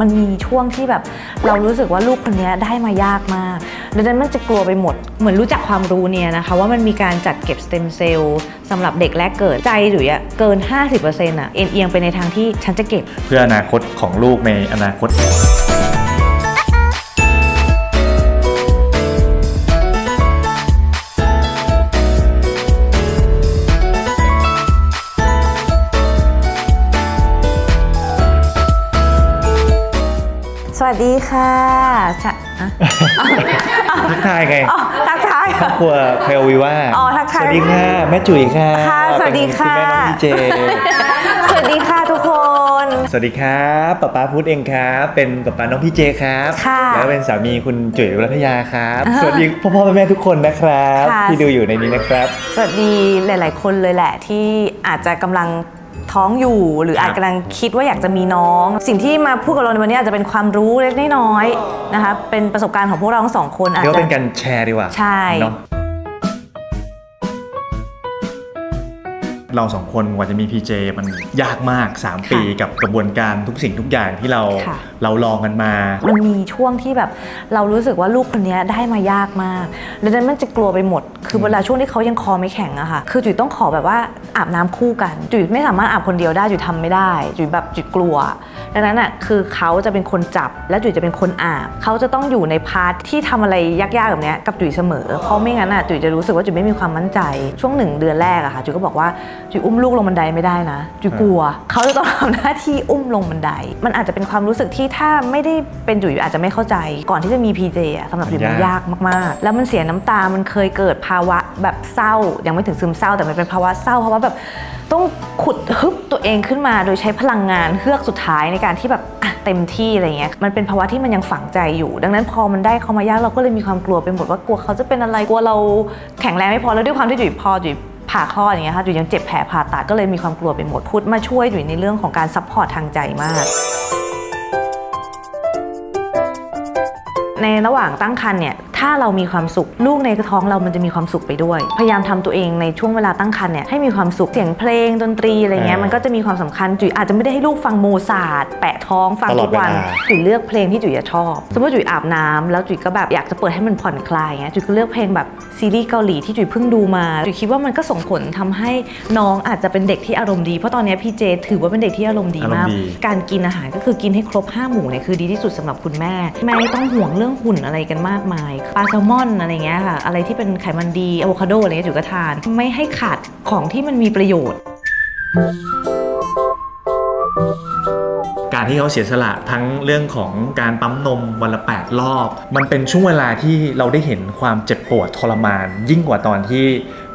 มันมีช่วงที่แบบ เรารู้สึกว่าลูกคนนี้ได้มายากมากดังนั้นมันจะกลัวไปหมด เหมือนรู้จักความรู้เนี่ยนะคะ ว่ามันมีการจัดเก็บสเต็มเซลล์สำหรับเด็กแรกเกิดใจหรืออะเกิน 50%อะเอ็นเอียงไปในทางที่ฉันจะเก็บ เพื่ออนาคตของลูกในอนาคต วัสดีค่ะชะอะทักทายไงอ๋อทักทาย ครอบครัวเพลวิว่าอ๋อทักทายสวัสดีค่ะ แม่จุ๋ยค่ะค่ะสวัสดีค่ะ เป็นณแม่น้องดีเจ สวัสดีค่ะทุกคน สวัสดีครับป๊าป๊าพูดเองครับ เป็นป๊าป๊าน้องพี่เจครับ ค่ะแล้วเป็นสามีคุณจุ๋ยรัตยาครับอ่าสวัสดีพ่อพ่อแม่แม่ทุกคนนะครับ ค่ะ ที่ดูอยู่ในนี้นะครับ สวัสดีหลาย ๆ คนเลยแหละที่อาจจะกำลัง ท้องอยู่หรือครับอาจกำลังคิดว่าอยากจะมีน้อง สิ่งที่มาพูดกับเราในวันนี้อาจจะเป็นความรู้เล็กน้อยๆนะคะเป็นประสบการณ์ของพวกเราทั้งสองคนอาจเรียกว่าจะเป็นการแชร์ดีกว่าใช่ เนาะ เราสองคนกว่าจะมี PJ มันยากมาก 3 ปีกับกระบวนการทุกสิ่งทุกอย่างที่เราค่ะ เราลองกันมา มันมีช่วงที่แบบเรารู้สึกว่าลูกคนนี้ได้มายากมากดังนั้นมันจะกลัวไปหมด คือเวลาช่วงที่เขายังคอไม่แข็งอะค่ะ คือจุ๋ยต้องขอแบบว่าอาบน้ำคู่กัน จุ๋ยไม่สามารถอาบคนเดียวได้ จุ๋ยทำไม่ได้ จุ๋ยแบบจุ๋ยกลัว ดังนั้นอะคือเขาจะเป็นคนจับและจุ๋ยจะเป็นคนอาบเขาจะต้องอยู่ในพาร์ทที่ทำอะไรยากๆแบบนี้กับจุ๋ยเสมอ เพราะไม่งั้นอะจุ๋ยจะรู้สึกว่าจุ๋ยไม่มีความมั่นใจ ช่วงหนึ่งเดือนแรกอะค่ะจุ๋ยก็บอกว่าจุ๋ยอุ้มลูกลงบันไดไม่ได้นะจุ๋ยกลัวเขาจะต้องทำหน้าที่อุ้มลงบันได มันอาจจะเป็นความรู้สึกที่ถ้าไม่ได้เป็นจุ๋ยอาจจะไม่เข้าใจ ก่อนที่จะมี PJ อะสำหรับจุ๋ยมันยากมากๆ แล้วมันเสียน้ำตามันเคยเกิดภาวะแบบเศร้ายังไม่ถึงซึมเศร้าแต่มันเป็นภาวะเศร้าเพราะว่าแบบ ต้องขุดฮึบตัวเองขึ้นมาโดยใช้พลังงานเฮือกสุดท้ายในการที่แบบอะเต็มที่อะไรเงี้ยมันเป็นภาวะที่มันยังฝังใจอยู่ ดังนั้นพอมันได้เขามายากเราก็เลยมีความกลัวไปหมดว่ากลัวเขาจะเป็นอะไรกลัวเราแข็งแรงไม่พอแล้วด้วยความที่จุ๋ยพอจุ๋ยผ่าคลอดอย่างเงี้ยค่ะจุ๋ยยังเจ็บแผลผ่าตัดก็เลยมีความกลัวไปหมดพุทธมาช่วยจุ๋ยในเรื่องของการซัพพอร์ตทางใจมากในระหว่างตั้งครรภ์เนี่ยถ้าเรามีความสุข ลูกในท้องเรามันจะมีความสุขไปด้วย พยายามทำตัวเองในช่วงเวลาตั้งครรภ์เนี่ยให้มีความสุขเสียงเพลงดนตรีอะไรเงี้ยอ่ามัมันก็จะมีความสำคัญจุ๋ยอาจจะไม่ได้ให้ลูกฟังโมซาร์ทแปะท้องฟังตลอทุดกวันเวลาจุ๋ยเลือกเพลงที่จุ๋ยจะชอบ สมมติจุ๋ยอาบน้ำแล้วจุ๋ยก็แบบอยากจะเปิดให้มันผ่อนคลายเงี้ยจุ๋ยก็เลือกเพลงแบบซีรีส์เกาหลีที่จุ๋ยเพิ่งดูมาจุ๋ยคิดว่ามันก็ส่งผลทำให้น้องอาจจะเป็นเด็กที่อารมณ์ดีเพราะตอนเนี้ยพี่เจถือว่าเป็นเด็กที่อารมณ์ดีมากอารมณ์ดีการกินอาหารก็คือกินให้ครบ5หมู่เนี่ยคือดีที่สุดสำหรับคุณแม่ไม่ต้องห่วงเรื่องหุ่นอะไรกันมากมายปลาแซลมอนอะไรเงี้ยค่ะ อะไรที่เป็นไขมันดีอะโวคาโดอะไรเงี้ยจุ๋ยก็ทาน ไม่ให้ขาดของที่มันมีประโยชน์ การที่เขาเสียสละทั้งเรื่องของการปั๊มนมวันละ 8 รอบ มันเป็นช่วงเวลาที่เราได้เห็นความเจ็บปวดทรมาน ยิ่งกว่าตอนที่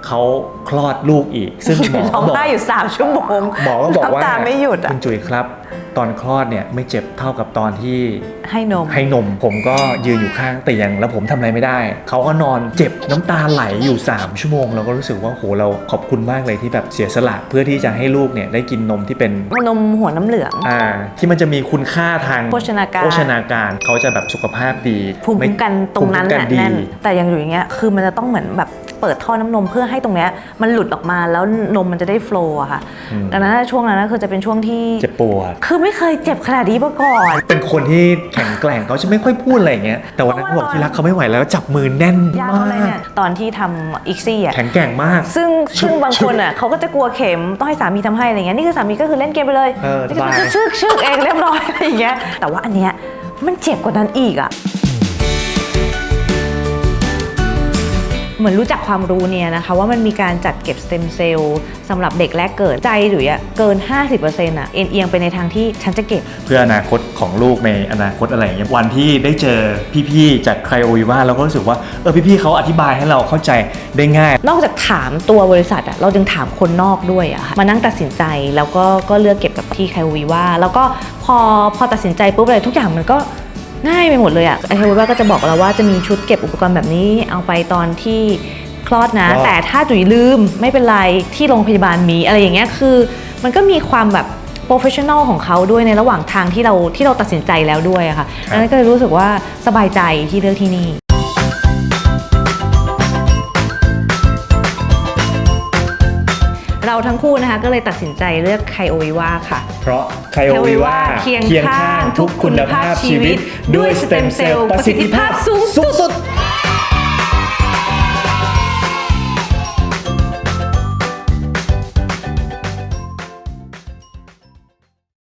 เขาคลอดลูกอีก ซึ่งหมอร้องบอกไห้อยู่สามชั่วโมงหมอก็บอกว่าน้ำตาไม่หยุดอะคุณจุ๋ยครับ ตอนคลอดเนี่ยไม่เจ็บเท่ากับตอนที่ให้นม ให้นม ผมก็ยืนอยู่ข้างเตียง แล้วผมทำอะไรไม่ได้ เขาก็นอนเจ็บน้ำตาไหลอยู่ 3 ชั่วโมง เราก็รู้สึกว่าโหเราขอบคุณมากเลยที่แบบเสียสละเพื่อที่จะให้ลูกเนี่ยได้กินนมที่เป็น นมหัวน้ำเหลือง อ่า ที่มันจะมีคุณค่าทางโภชนาการ โภชนาการเขาจะแบบสุขภาพดีภูมิคุ้มกันตรงนั้นภูมิคุ้มน่ะดี แน่นแต่อย่างอยู่อย่างเงี้ยคือมันจะต้องเหมือนแบบ เปิดท่อน้ำนมเพื่อให้ตรงเนี้ยมันหลุดออกมาแล้วนมมันจะได้โฟล์อะค่ะอืมดังนั้นช่วงนั้นนะคือจะเป็นช่วงที่เจ็บปวด คือไม่เคยเจ็บขนาดนี้มาก่อน เป็นคนที่แข็งแกร่งเขาจะไม่ค่อยพูดอะไรอย่างเงี้ยแต่วันนั้นเขาบอกที่รักเขาไม่ไหวแล้วจับมือแน่นยาวมาเลยกเนี่ยตอนที่ทำอีกซี่อะแข็งแกร่งมาก ซึ่งชุบซึ่งบางคนอะเขาก็จะกลัวเข็มต้องให้สามีทำให้อะไรเงี้ยนี่คือสามีก็คือเล่นเกมไปเลยเออนี่ก็สบายชึกชึกเองเรียบร้อยอะไรอย่างเงี้ยแต่ว่าอันเนี้ยมันเจ็บกว่านั้นอีกอะ เหมือนรู้จักความรู้เนี่ยนะคะว่ามันมีการจัดเก็บสเต็มเซลล์สำหรับเด็กแรกเกิดใจหรืออะเกิน 50%อะเอ็นเอียงไปในทางที่ฉันจะเก็บ เพื่ออนาคตของลูกในอนาคตอะไรอย่างเงี้ยวันที่ได้เจอพี่ๆจากใครโอวิว่าเราก็รู้สึกว่าเออพี่ๆเขาอธิบายให้เราเข้าใจได้ง่าย นอกจากถามตัวบริษัทอะเราจึงถามคนนอกด้วยอะค่ะมานั่งตัดสินใจแล้วก็ก็เลือกเก็บกับที่ไควีว่าแล้วก็พอพอตัดสินใจปุ๊บอะไรทุกอย่างมันก็ ง่ายไปหมดเลยอะไอไควีว่าก็จะบอกเราว่าจะมีชุดเก็บอุปกรณ์แบบนี้เอาไปตอนที่คลอดนะคลอดแต่ถ้าจุ๋ยลืมไม่เป็นไรที่โรงพยาบาลมีอะไรอย่างเงี้ยคือ มันก็มีความแบบโปรเฟชชั่นอลของเขาด้วยในระหว่างทางที่เราที่เราตัดสินใจแล้วด้วยอะค่ะดังนั้นก็เลยรู้สึกว่าสบายใจที่เลือกที่นี่ เราทั้งคู่นะคะก็เลยตัดสินใจเลือกไคโอวิวาค่ะ เพราะไคโอวิว่าเคียงข้างทุกคุณภาพชีวิต ด้วยสเต็มเซลล์ประสิทธิภาพสูงสุด